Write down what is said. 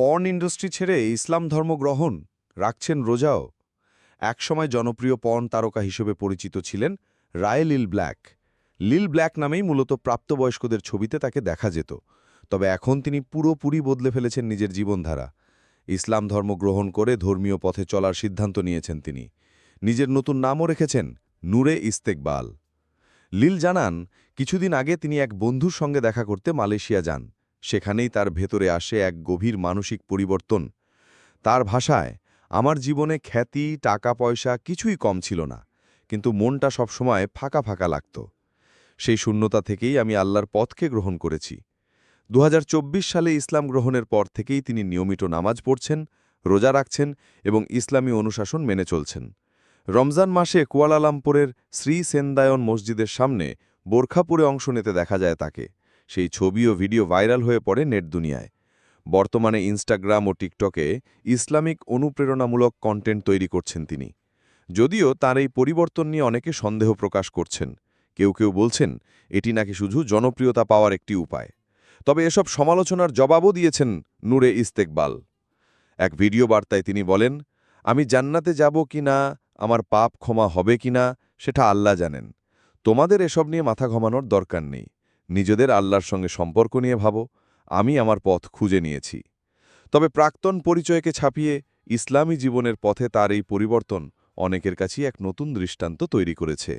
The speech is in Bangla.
পর্ন ইন্ডাস্ট্রি ছেড়ে ইসলাম ধর্ম গ্রহণ রাখছেন রোজাও। একসময় জনপ্রিয় পর্ন তারকা হিসেবে পরিচিত ছিলেন রায় লিল ব্ল্যাক। লিল ব্ল্যাক নামেই মূলত প্রাপ্তবয়স্কদের ছবিতে তাকে দেখা যেত। তবে এখন তিনি পুরোপুরি বদলে ফেলেছেন নিজের জীবনধারা। ইসলাম ধর্ম গ্রহণ করে ধর্মীয় পথে চলার সিদ্ধান্ত নিয়েছেন তিনি। নিজের নতুন নামও রেখেছেন নূরে ইস্তেকবাল। লিল জানান, কিছুদিন আগে তিনি এক বন্ধুর সঙ্গে দেখা করতে মালয়েশিয়া যান। সেখানেই তার ভেতরে আসে এক গভীর মানসিক পরিবর্তন। তার ভাষায়, আমার জীবনে খ্যাতি টাকা পয়সা কিছুই কম ছিল না, কিন্তু মনটা সবসময় ফাঁকা ফাঁকা লাগত। সেই শূন্যতা থেকেই আমি আল্লাহর পথকে গ্রহণ করেছি। দু হাজার চব্বিশ সালে ইসলাম গ্রহণের পর থেকেই তিনি নিয়মিত নামাজ পড়ছেন, রোজা রাখছেন এবং ইসলামী অনুশাসন মেনে চলছেন। রমজান মাসে কুয়ালালামপুরের শ্রী সেন্দায়ন মসজিদের সামনে বোরখাপুরে অংশ নিতে দেখা যায় তাকে। সেই ছবি ও ভিডিও ভাইরাল হয়ে পড়ে নেট দুনিয়ায়। বর্তমানে ইনস্টাগ্রাম ও টিকটকে ইসলামিক অনুপ্রেরণামূলক কন্টেন্ট তৈরি করছেন তিনি। যদিও তার এই পরিবর্তন নিয়ে অনেকে সন্দেহ প্রকাশ করছেন। কেউ কেউ বলছেন, এটি নাকি শুধু জনপ্রিয়তা পাওয়ার একটি উপায়। তবে এসব সমালোচনার জবাবও দিয়েছেন নূরে ইস্তেকবাল। এক ভিডিও বার্তায় তিনি বলেন, আমি জান্নাতে যাব কি না, আমার পাপ ক্ষমা হবে কি না, সেটা আল্লাহ জানেন। তোমাদের এসব নিয়ে মাথা ঘমানোর দরকার নেই। নিজেদের আল্লাহর সঙ্গে সম্পর্ক নিয়ে ভাবো, আমি আমার পথ খুঁজে নিয়েছি। তবে প্রাক্তন পরিচয়কে ছাপিয়ে ইসলামী জীবনের পথে তার এই পরিবর্তন অনেকের কাছেই এক নতুন দৃষ্টান্ত তৈরি করেছে।